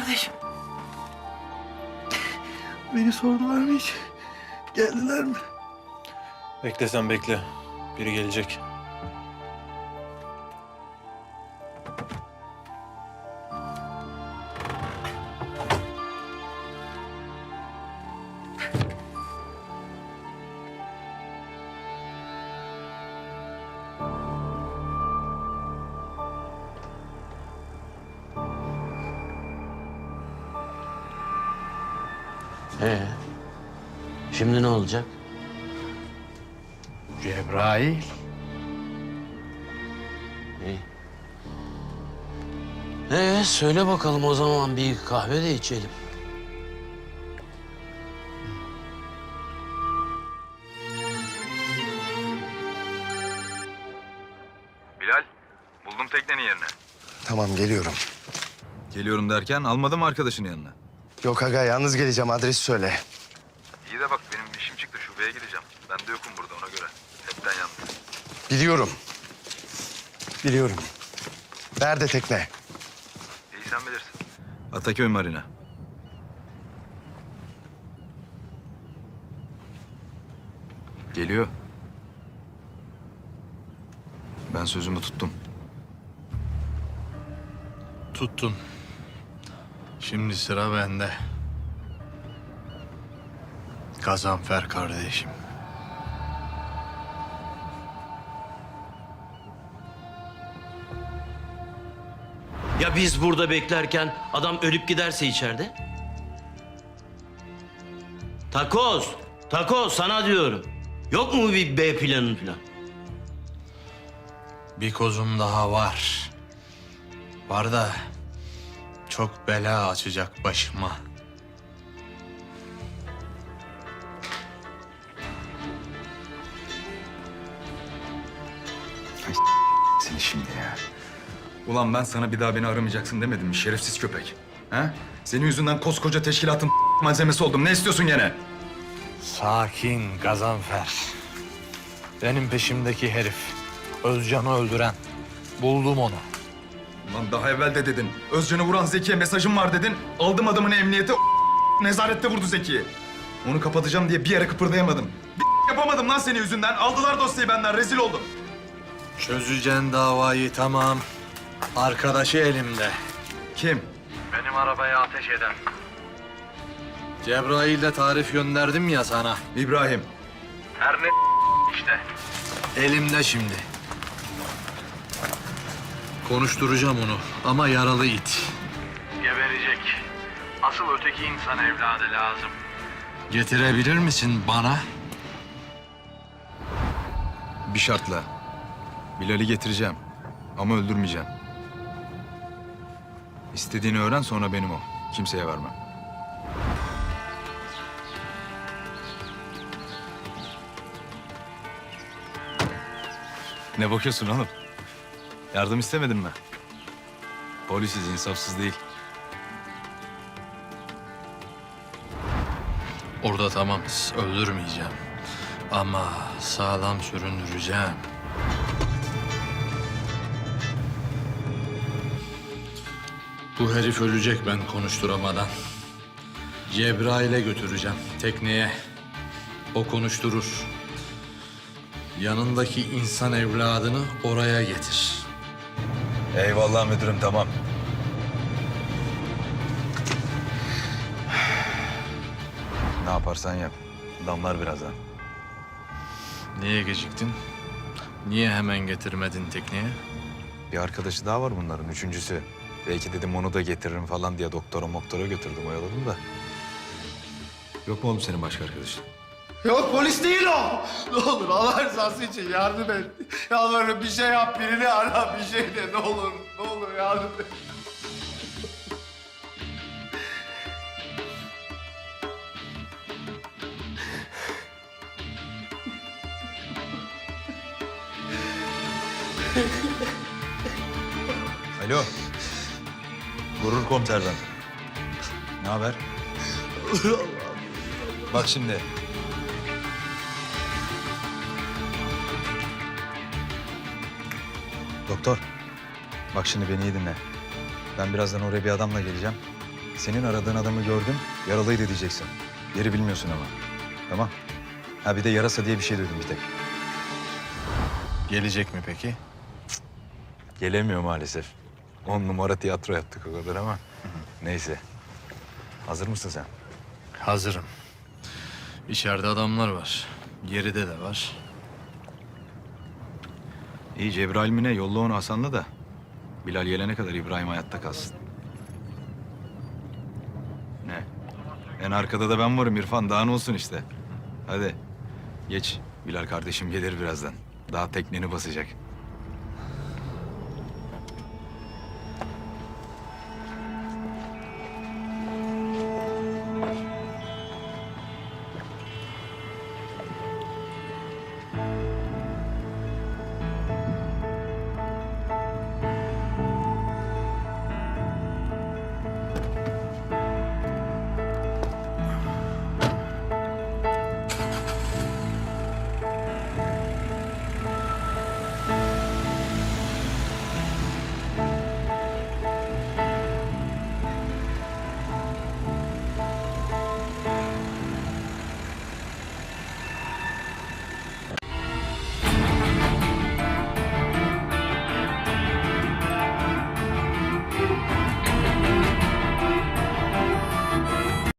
kardeşim. Beni sordular mı hiç? Geldiler mi? Bekle sen bekle. Biri gelecek. Ee, şimdi ne olacak? Cebrail. İyi. Ee, söyle bakalım o zaman bir kahve de içelim. Bilal, buldum teknenin yerini. Tamam geliyorum. Geliyorum derken almadım arkadaşın yanına. Yok aga yalnız geleceğim adresi söyle. İyi de bak benim bir işim çıktı şubeye gideceğim. Ben de yokum burada ona göre. Hepten yalnız. Biliyorum. Biliyorum. Nerede tekne? İyi sen bilirsin. Ataköy Marina. Geliyor. Ben sözümü tuttum. Tuttun. Şimdi sıra bende. Gazanfer kardeşim. Ya biz burada beklerken adam ölüp giderse içeride? Takoz, takoz sana diyorum. Yok mu bir B planın falan? Bir kozum daha var. Var da çok bela açacak başıma. Seni şimdi ya. Ulan ben sana bir daha beni aramayacaksın demedim mi şerefsiz köpek? Ha? Senin yüzünden koskoca teşkilatın malzemesi oldum. Ne istiyorsun gene? Sakin Gazanfer. Benim peşimdeki herif. Özcan'ı öldüren. Buldum onu. Ulan daha evvel de dedin. Özcan'ı vuran Zeki'ye mesajım var dedin. Aldım adamını emniyete. Nezarette vurdu Zeki'yi. Onu kapatacağım diye bir yere kıpırdayamadım. Bir yapamadım lan senin yüzünden. Aldılar dosyayı benden. Rezil oldum. Çözeceksin davayı tamam. Arkadaşı elimde. Kim? Benim arabaya ateş eden. Cebrail'le tarif gönderdim ya sana. İbrahim. Her ne işte. Elimde şimdi. Konuşturacağım onu ama yaralı it. Geberecek. Asıl öteki insan evladı lazım. Getirebilir misin bana? Bir şartla. Bilal'i getireceğim. Ama öldürmeyeceğim. İstediğini öğren sonra benim o. Kimseye vermem. Ne bakıyorsun oğlum? Yardım istemedin mi? Polisiz, insafsız değil. Orada tamamız. Öldürmeyeceğim. Ama sağlam süründüreceğim. Bu herif ölecek ben konuşturamadan. Cebrail'e götüreceğim tekneye. O konuşturur. Yanındaki insan evladını oraya getir. Eyvallah müdürüm, tamam. Ne yaparsan yap. Damlar birazdan. Niye geciktin? Niye hemen getirmedin tekneye? Bir arkadaşı daha var bunların, üçüncüsü. Belki dedim onu da getiririm falan diye doktora moktora götürdüm, oyaladım da. Yok mu oğlum senin başka arkadaşın? Yok polis değil o. Ne olur Allah rızası için yardım et. Yalvarırım bir şey yap birini ara bir şey de ne olur. Ne olur yardım et. Alo. Gurur komiserden. Ne haber? Bak şimdi. Doktor. Bak şimdi beni iyi dinle. Ben birazdan oraya bir adamla geleceğim. Senin aradığın adamı gördüm, yaralıydı diyeceksin. Yeri bilmiyorsun ama. Tamam. Ha bir de yarasa diye bir şey duydum bir tek. Gelecek mi peki? Gelemiyor maalesef. On numara tiyatro yaptık o kadar ama. Neyse. Hazır mısın sen? Hazırım. İçeride adamlar var. Geride de var. İyi Cebrail ne? Yolla onu Hasan'la da. Bilal gelene kadar İbrahim hayatta kalsın. Ne? En arkada da ben varım İrfan. Daha ne olsun işte. Hadi. Geç. Bilal kardeşim gelir birazdan. Daha tekneni basacak.